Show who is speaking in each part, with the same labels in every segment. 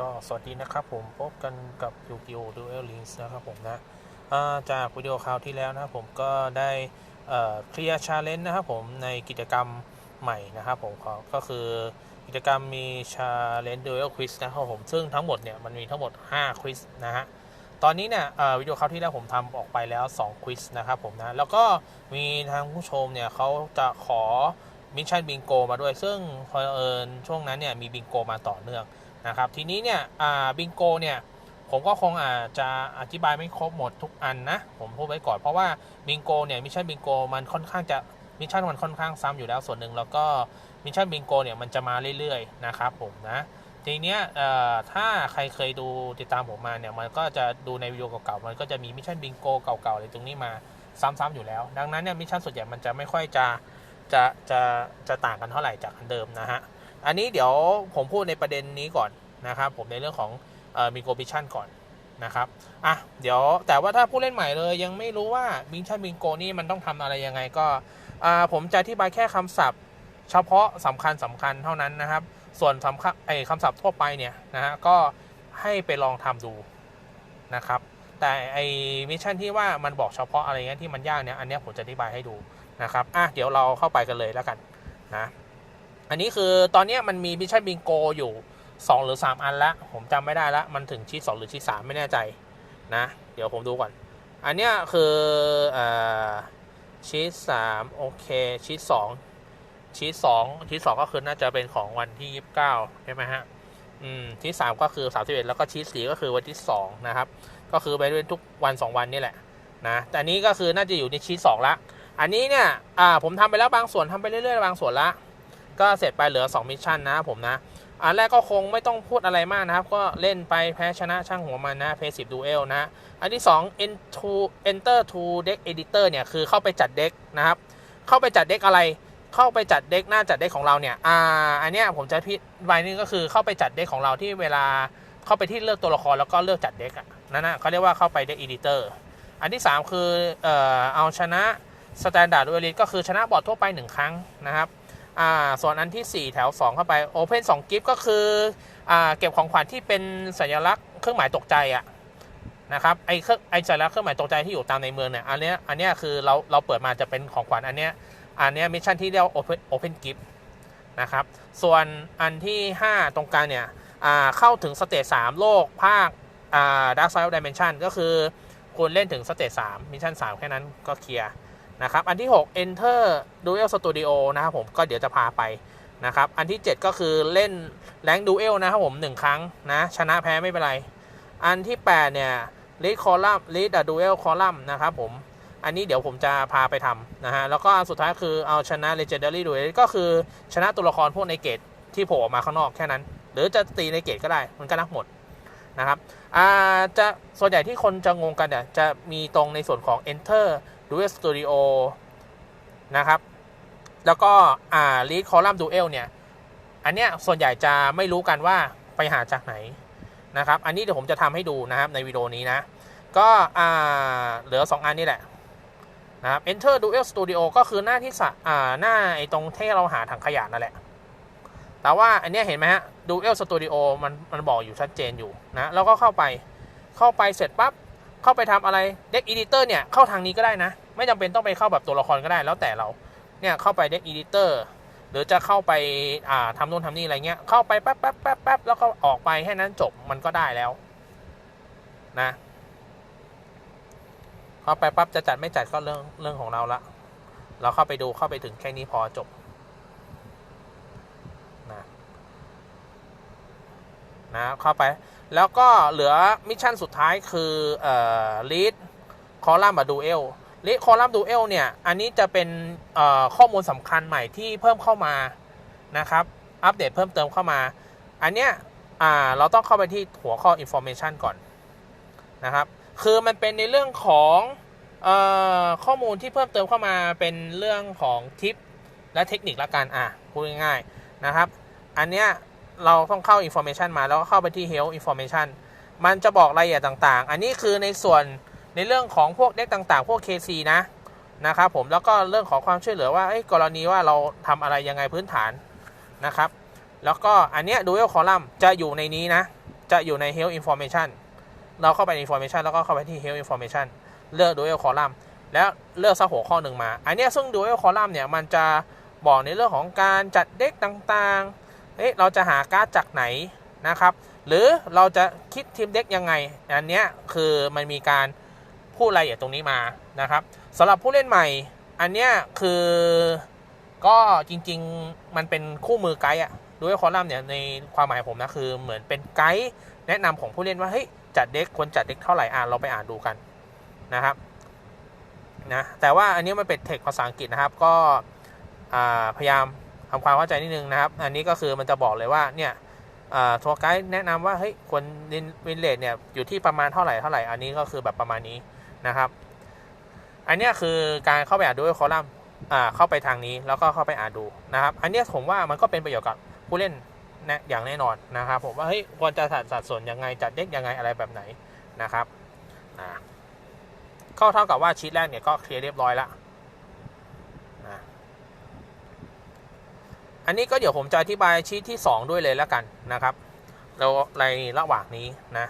Speaker 1: ก็สวัสดีนะครับผมพบกันกับยูกิโอดูเอลลิงส์นะครับผมนะาจากวิดีโอคราวที่แล้วนะครับผมก็ได้เคลียร์ชาเลนจ์นะครับผมในกิจกรรมใหม่นะครับผมก็คือกิจกรรมมีชาเลนจ์ดูเอลควิสนะครับผมซึ่งทั้งหมดเนี่ยมันมีทั้งหมด 5 ควิสนะฮะตอนนี้เนี่ยวิดีโอคราวที่แล้วผมทำออกไปแล้ว 2 ควิสนะครับผมนะแล้วก็มีทางผู้ชมเนี่ยเขาจะขอ มิชชั่นบิงโกมาด้วย ซึ่งพอเอิญช่วงนั้นเนี่ยมีบิงโกมาต่อเนื่องนะครับทีนี้เนี่ยบิงโกเนี่ยผมก็คงอาจจะอธิบายไม่ครบหมดทุกอันนะ ผมพูดไว้ก่อนเพราะว่าบิงโกเนี่ยมิชชั่นบิงโกมันค่อนข้างจะมิชชั่นมันค่อนข้างซ้ำอยู่แล้วส่วนหนึ่งแล้วก็มิชชั่นบิงโกเนี่ยมันจะมาเรื่อยๆนะครับผมนะทีเนี้ยถ้าใครเคยดูติดตามผมมาเนี่ยมันก็จะดูในวิดีโอเก่าๆมันก็จะมีมิชชั่นบิงโกเก่าๆอะไรตรงนี้มาซ้ำๆอยู่แล้ว ดังนั้นเนี่ยมิชชั่นส่วนใหญ่มันจะไม่ค่อยจะ จะจะจะต่างกันเท่าไหร่จากอันเดิมนะฮะ อันนี้เดี๋ยวผมพูดในประเด็นนี้ก่อนนะครับ ผมในเรื่องของมิโกบิชันก่อนนะครับอะเดี๋ยวแต่ว่าถ้าผู้เล่นใหม่เลยยังไม่รู้ว่าบิชันบิงโกนี่มันต้องทำอะไรยังไงก็ผมจะอธิบายแค่คำศัพท์ เฉพาะสำคัญสำคัญเท่านั้นนะครับ ส่วนสำคัญไอ้คำศัพท์ทั่วไปเนี่ยนะฮะก็ให้ไปลองทำดูนะครับ แต่ไอ้มิชชั่นที่ว่ามันบอกเฉพาะอะไรเงี้ยที่มันยากเนี่ยอันนี้ผมจะอธิบายให้ดู นะครับอะเดี๋ยวเราเข้าไปกันเลยแล้วกันนะอันนี้คือตอนนี้มันมีมิชชั่นบิงโกอยู่ 2 หรือ 3 อันละผมจำไม่ได้ละมันถึงชีสสหรือชีสสไม่แน่ใจนะ เดี๋ยวผมดูก่อน อันเนี้ยคือชีสสามโอเคชีสสองชีสสองชีสสองก็คือน่าจะเป็นของวันที่ 29 ใช่ไหมฮะอืมชีสสามก็คือ 31 แล้วก็ชีสสี่ก็คือวันที่ 2 นะครับ ก็คือไปเรื่อยทุกวัน 2 วันนี่แหละนะแต่นี้ก็คือน่าจะอยู่ในชีสสองละ อันนี้เนี่ยอ่าผมทำไปแล้วบางส่วนทำไปเรื่อยๆ บางส่วนละ ก็เสร็จไปเหลือ 2 มิชชั่นนะผมนะ อันแรกก็คงไม่ต้องพูดอะไรมากนะครับ ก็เล่นไปแพ้ชนะช่างหัวมันนะเพย์สิบดูเอลนะ อันที่2 enter enter to deck editor เนี่ยคือเข้าไปจัดเด็กนะครับ เข้าไปจัดเด็กอะไร เข้าไปจัดเด็กหน้าจัดเด็กของเราเนี่ย อ่า อันเนี้ยผมจะพิไว้นี่ก็คือเข้าไปจัดเด็กของเราที่เวลาเข้าไปที่เลือกตัวละครแล้วก็เลือกจัดเด็กอะนั่นนะเขาเรียกว่าเข้าไปเด็ก editor อันที่ 3 คือเอ่อเอาชนะ standard duelist ก็คือชนะบอร์ดทั่วไป 1 ครั้งนะครับส่วนอันที่ 4 แถว 2 เข้าไป Open 2 Gift ก็คืออเก็บของขวัญที่เป็นสัญลักษณ์เครื่องหมายตกใจอะนะครับไอเครื่องไอสัญลักษณ์เครื่องหมายตกใจที่อยู่ตามในเมืองเนี่ยอันเนี้ยอันเนี้ยคือเราเราเปิดมาจะเป็นของขวัญอันเนี้ยอันเนี้ยมิชชั่นที่เรียกว่า Open Open Gift นะครับส่วนอันที่ 5 ตรงกลางเนี่ยเข้าถึงสเตจ3โลกภาคอ่า Dark Side of Dimension ก็คือคุณเล่นถึงสเตจ3มิชชั่น3 แค่นั้นก็เคลียร์ นะครับ อันที่ 6 Enter Duel Studio นะครับผมก็เดี๋ยวจะพาไปนะครับ อันที่ 7 ก็คือเล่นแรงดูเอลนะครับผม 1 ครั้งนะ ชนะแพ้ไม่เป็นไร อันที่ 8 เนี่ย Lead Column Lead a Duel Column นะครับผม อันนี้เดี๋ยวผมจะพาไปทำนะฮะ แล้วก็อันสุดท้ายคือเอาชนะ Legendary Duel ก็คือชนะตัวละครพวกในเกตที่โผล่ออกมาข้างนอกแค่นั้น หรือจะตีในเกตก็ได้ มันก็นับหมดนะครับอ่าจะส่วนใหญ่ที่คนจะงงกันเนี่ยจะมีตรงในส่วนของ Enter Duel Studio นะครับ แล้วก็อ่า Lead Column Duel เนี่ย อันเนี้ยส่วนใหญ่จะไม่รู้กันว่าไปหาจากไหนนะครับ อันนี้เดี๋ยวผมจะทำให้ดูนะครับในวิดีโอนี้นะ ก็อ่าเหลือ 2 อันนี่แหละนะครับ Enter Duel Studio ก็คือหน้าที่สะอ่าหน้าไอ้ตรงที่เราหาถังขยะนั่นแหละ แต่ว่าอันเนี้ยเห็นไหมฮะ Duel Studio มันมันบอกอยู่ชัดเจนอยู่นะ แล้วก็เข้าไป เข้าไปเสร็จปั๊บ เข้าไปทำอะไร Deck Editor เนี่ยเข้าทางนี้ก็ได้นะ ไม่จำเป็นต้องไปเข้าแบบตัวละครก็ได้แล้วแต่เราเนี่ยเข้าไป Deck Editor หรือจะเข้าไปอ่าทำโน่นทำนี่อะไรเงี้ยเข้าไปแป๊บแป๊บแป๊บแป๊บแล้วก็ออกไปแค่นั้นจบมันก็ได้แล้วนะเข้าไปปั๊บจะจัดไม่จัดก็เรื่องเรื่องของเราละเราเข้าไปดูเข้าไปถึงแค่นี้พอจบนะ นะเข้าไป แล้วก็เหลือมิชชั่นสุดท้ายคือเอ่อ lead คอลัมน์มาดูเอลลิคอลัมน์ดูเอลเนี่ย อันนี้จะเป็นข้อมูลสำคัญใหม่ที่เพิ่มเข้ามานะครับ อัปเดตเพิ่มเติมเข้ามา อันเนี้ยเราต้องเข้าไปที่หัวข้อ information ก่อนนะครับ คือมันเป็นในเรื่องของออข้อมูลที่เพิ่มเติมเข้ามาเป็นเรื่องของทิปและเทคนิคละกันอะพูดง่ายๆนะครับ อันเนี้ย เราต้องเข้า information มาแล้วก็เข้าไปที่ health information มันจะบอกรายละเอียดต่างๆ อันนี้คือในส่วนในเรื่องของพวกเด็กต่างๆ พวก KC นะนะครับผมแล้วก็เรื่องของความช่วยเหลือว่ากรณีว่าเราทำอะไรยังไงพื้นฐานนะครับ แล้วก็อันเนี้ย Dual Column จะอยู่ในนี้นะ จะอยู่ใน health information เราเข้าไปใน information แล้วก็เข้าไปที่ health information เลือก dual column แล้วเลือกสักหัวข้อหนึ่งมา อันเนี้ยซึ่ง dual column เนี่ยมันจะบอกในเรื่องของการจัดเด็กต่างๆ เอ๊ะเราจะหาการ์ดจากไหนนะครับ หรือเราจะคิดทีมเด็กยังไง อันนี้คือมันมีการพูดรายละเอียดตรงนี้มานะครับสำหรับผู้เล่นใหม่ อันนี้คือก็จริงๆมันเป็นคู่มือไกด์อะด้วยคอลัมน์เนี่ยในความหมายผมนะคือเหมือนเป็นไกด์แนะนำของผู้เล่นว่าเฮ้ยจัดเด็กควรจัดเด็กเท่าไหร่อ่านเราไปอ่านดูกันนะครับนะแต่ว่าอันนี้มันเป็นเทคภาษาอังกฤษนะครับก็พยายาม ทำความเข้าใจนิดนึงนะครับ อันนี้ก็คือมันจะบอกเลยว่าเนี่ยทัวร์ไกด์แนะนำว่าเฮ้ยควรวินเลทเนี่ยอยู่ที่ประมาณเท่าไหร่เท่าไหร่ อันนี้ก็คือแบบประมาณนี้นะครับ อันนี้คือการเข้าไปอ่านดูคอลัมน์เข้าไปทางนี้แล้วก็เข้าไปอ่านดูนะครับ อันนี้ผมว่ามันก็เป็นประโยชน์กับผู้เล่นนะอย่างแน่นอนนะครับ ผมว่าเฮ้ยควรจะสัดสัดส่วนยังไงจัดเด็กยังไงอะไรแบบไหนนะครับอ่าก็เท่ากับว่าชีตแรกเนี่ยก็เคลียร์เรียบร้อยละนะ อันนี้ก็เดี๋ยวผมจะอธิบายชีทที่ 2 ด้วยเลยแล้วกันนะครับเราในระหว่างนี้นะ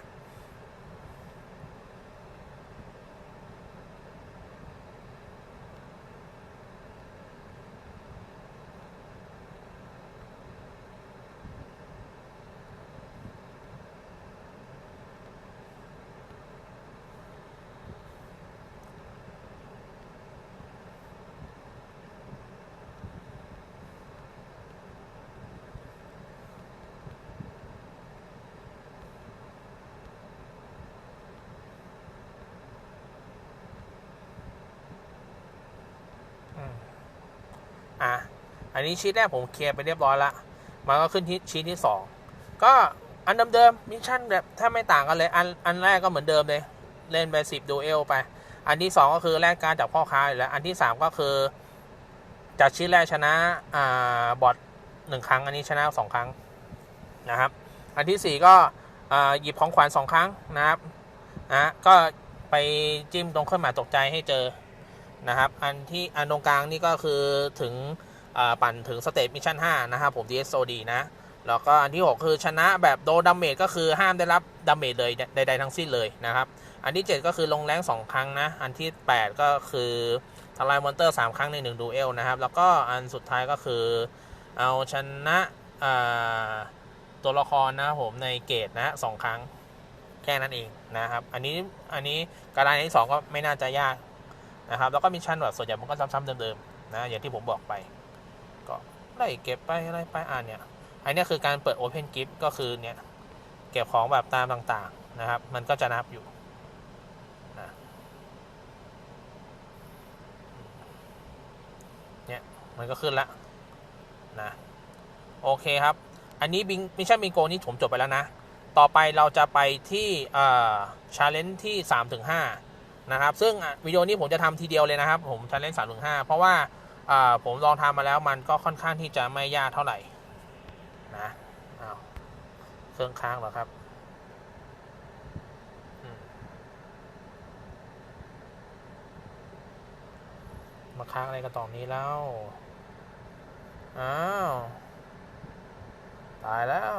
Speaker 1: อันนี้ชีตแรกผมเคลียร์ไปเรียบร้อยละมันก็ขึ้นที่ชีตที่ 2 ก็อันเดิมๆมิชชั่นแบบถ้าไม่ต่างกันเลย อันอันแรกก็เหมือนเดิมเลย เล่นไป10ดูเอลไป อันที่ 2 ก็คือแลกการจากพ่อค้าอยู่แล้ว อันที่ 3 ก็คือจากชีตแรกชนะอ่าบอทหนึ่งครั้ง อันนี้ชนะสองครั้งนะครับ อันที่ 4 ก็อ่าหยิบของขวัญสองครั้งนะครับนะก็ไปจิ้มตรงเครื่องหมายตกใจให้เจอนะครับ อันที่อันตรงกลางนี่ก็คือถึง ปั่นถึงสเตจมิชชั่น5นะครับผม DSOD นะ แล้วก็อันที่ 6 คือชนะแบบโดนดาเมจก็คือห้ามได้รับดาเมจเลยใดๆทั้งสิ้นเลยนะครับ อันที่ 7 ก็คือลงแรง2ครั้งนะ อันที่ 8 ก็คือทลายมอนเตอร์ 3 ครั้งใน1ดูเอลนะครับ แล้วก็อันสุดท้ายก็คือเอาชนะตัวละครนะครับผมในเกตนะสองครั้งแค่นั้นเองนะครับ อันนี้อันนี้การันที่2ก็ไม่น่าจะยากนะครับ แล้วก็มิชชั่นแบบส่วนใหญ่มันก็ซ้ำๆเดิมๆนะอย่างที่ผมบอกไป ก็ไล่เก็บไปอะไรไปอ่านเนี่ยอันนี้คือการเปิด Open Gift ก็คือเนี่ยเก็บของแบบตามต่างๆนะครับ มันก็จะนับอยู่นะเนี่ยมันก็ขึ้นละนะโอเคครับ อันนี้บิงมิชชั่นบิงโกนี่ผมจบไปแล้วนะ ต่อไปเราจะไปที่ชาเลนจ์ที่3-5นะครับ ซึ่งวิดีโอนี้ผมจะทำทีเดียวเลยนะครับ ผมชันเล่นสามถึงห้าเพราะว่า ผมลองทำมาแล้วมันก็ค่อนข้างที่จะไม่ยากเท่าไหร่นะอ้าเครื่องค้างหรอครับมาค้างอะไรกันตอนนี้แล้ว อ้าว ตายแล้ว